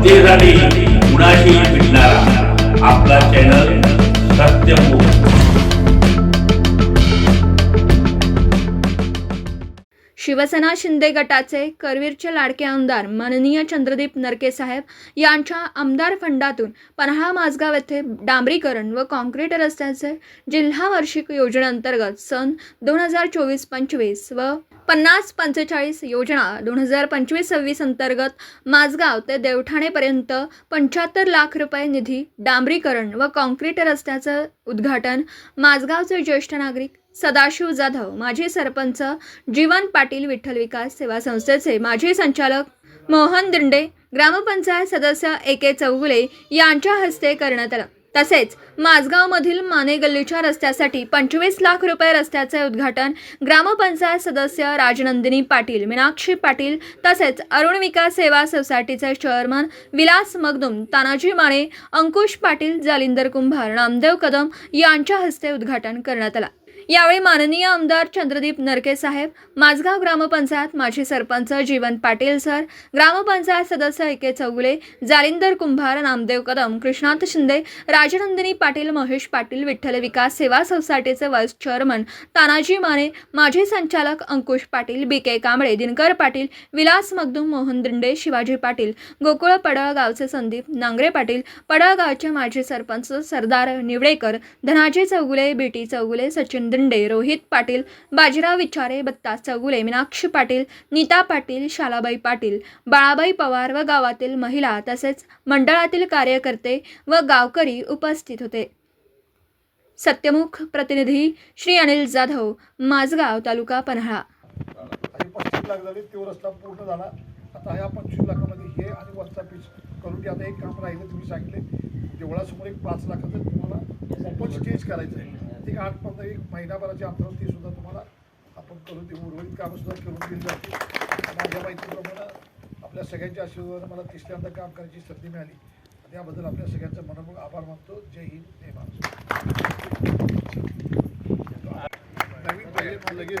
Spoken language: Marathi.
जनतेसाठी कुणाशी भेटणारा? आपला चॅनल सत्यमुख शिवसेना शिंदे गटाचे करवीरचे लाडके आमदार माननीय चंद्रदीप नरके साहेब यांच्या आमदार फंडातून पन्हाळा माझगाव येथे डांबरीकरण व कॉन्क्रीट रस्त्याचे जिल्हा वार्षिक योजनेअंतर्गत सन दोन हजार चोवीस पंचवीस व पन्नास पंचेचाळीस योजना दोन हजार पंचवीस सव्वीस अंतर्गत माझगाव ते देवठाणेपर्यंत पंच्याहत्तर लाख रुपये निधी डांबरीकरण व कॉन्क्रीट रस्त्याचं उद्घाटन माझगावचे ज्येष्ठ नागरिक सदाशिव जाधव माजी सरपंच जीवन पाटील विठ्ठल विकास सेवा संस्थेचे माजी संचालक मोहन दिंडे ग्रामपंचायत सदस्य ए के चौगुले यांच्या हस्ते करण्यात आलं. तसेच माझगावमधील माने गल्लीच्या रस्त्यासाठी पंचवीस लाख रुपये रस्त्याचे उद्घाटन ग्रामपंचायत सदस्य राजनंदिनी पाटील मीनाक्षी पाटील तसेच अरुण विकास सेवा सोसायटीचे चेअरमन विलास मगदुम तानाजी माने अंकुश पाटील जालिंदर कुंभार नामदेव कदम यांच्या हस्ते उद्घाटन करण्यात आला. यावेळी माननीय आमदार चंद्रदीप नरके साहेब माझगाव ग्रामपंचायत माजी सरपंच जीवन पाटील सर ग्रामपंचायत सदस्य ए के चौगुले जालिंदर कुंभार नामदेव कदम कृष्णांत शिंदे राजनंदिनी पाटील महेश पाटील विठ्ठल विकास सेवा सोसायटीचे व्हाईस चेअरमन तानाजी माने माजी संचालक अंकुश पाटील बी के कांबळे दिनकर पाटील विलास मगदूम मोहन दिंडे शिवाजी पाटील गोकुळ पडळ गावचे संदीप नांगरे पाटील पडळ गावचे माजी सरपंच सरदार निवडेकर धनाजी चौगुले बीटी चौगुले सचिन दिंडे रोहित पाटील बाजीराव विचारे बत्तास चौगुले मीनाक्षी पाटील नीता पाटील शालाबाई पाटील बाळाबाई पवार व गावातील महिला तसेच मंडळातील कार्यकर्ते व गावकरी उपस्थित होते. सत्यमुख प्रतिनिधी श्री अनिल जाधव माझगाव तालुका पन्हाळा. आणि पस्तीस लाख झाले तो रस्ता पूर्ण झाला. आता ह्या पंचवीस लाखामध्ये हे आणि वरचा पीच करून आता एक काम राहिलं तुम्ही सांगितले देवळासमोर एक पाच लाखाचं तुम्हाला ओपन स्टेज करायचं आहे. ते आठ पंधरा एक महिनाभराच्या अंतरावर ते सुद्धा तुम्हाला आपण करून देऊ उर्वरित कामं सुद्धा करून दिली जातील. माझ्या माहितीप्रमाणे आपल्या सगळ्यांच्या आशीर्वादाने मला तिसऱ्यांदा काम करायची संधी मिळाली. त्याबद्दल आपल्या सगळ्यांचा मनपूर्वक आभार मानतो. जय हिंद जय महाराष्ट्र. नवीन लगेच.